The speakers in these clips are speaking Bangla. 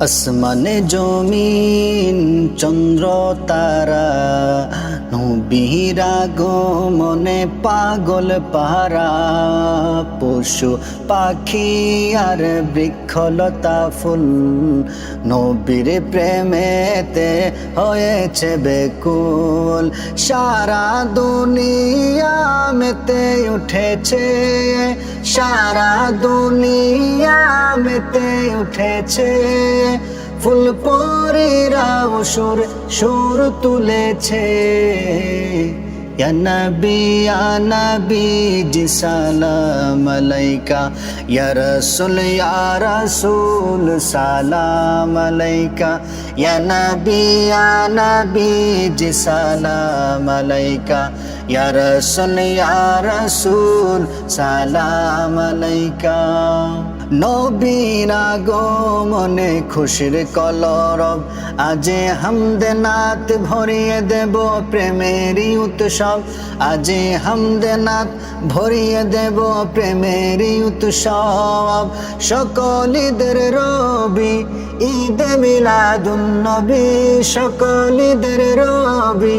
আসমানে জমিন চন্দ্র তারা। নবীরা গো মনে পাগল পাহারা, পশু পাখি আর বৃক্ষলতা ফুল। নবীর প্রেমেতে হয়েছে বেকুল, সারা দুনিয়া মেতে উঠেছে। সারা দুনিয়া মেতে উঠেছে। ফুল পরেরাও সুর সুর তুলেছে। নবী নবী, জি সালাম আলাইকা। ইয়া রাসূল ইয়া রাসূল, সালাম আলাইকা। ইয়া নবী নবী ইয়া রাসূল ইয়া রাসূল সালাম আলাইকা গো, মনে খুশির কলরব। আজে হামদে নাত ভরিয়ে দেব প্রেমের উৎসব। আজে হামদে নাত ভরিয়ে দেব প্রেমের উৎসব। সকল ঈদের রবি, ঈদ মিলাদুন্নবী সকল ঈদের রবি।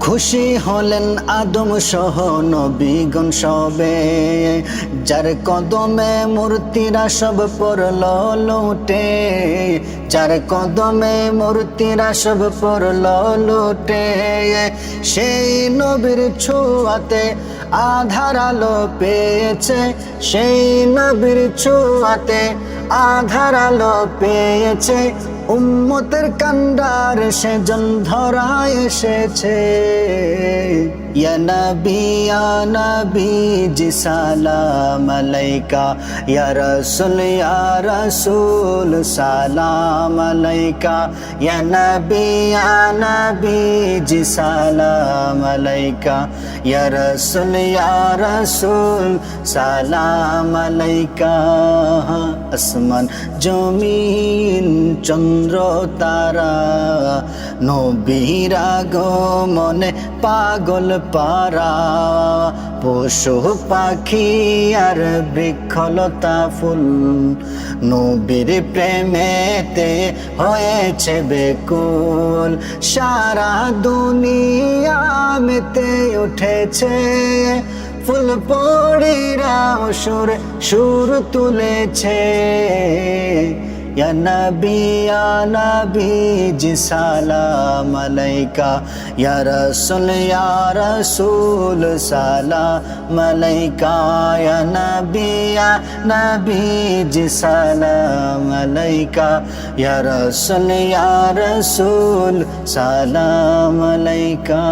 খুশি হলেন আদম সহ নবীগণ সবে। যার কদমে মূর্তিরা সব পড়ল লোটে, যার কদমে মূর্তিরা সব পড়ল লোটে। সেই নবীর ছোঁয়াতে আধার আলো পেয়েছে, সেই নবীর ছোঁয়াতে আধার আলো পেয়েছে। উম্মতের কান্ডার সে জন ধরা এসেছে। ইয়া নবী ইয়া নবী, জি সালাম আলাইকা। ইয়া রাসূল ইয়া রাসূল, সালাম আলাইকা। ইয়া নবী ইয়া নবী জি, সালাম আলাইকা। ইয়া রাসূল ইয়া রাসূল, সালাম আলাইকা। আসমান, জমিন, চন্দ্র, তারা। নবীর আগমনে পাগল পারা। পশু, পাখি আর বৃক্ষলতা ফুল নবীর প্রেমেতে হয়েছে বেকুল। সারা দুনিয়া মেতে উঠেছে ফুল পড়িরা সুর সুর তুলেছে। या नबी या नबी जी सलाम अलैका या रसूल या रसूल सलाम अलैका या नबी या नबी जी सलाम या रसूल या रसूल सलाम अलैका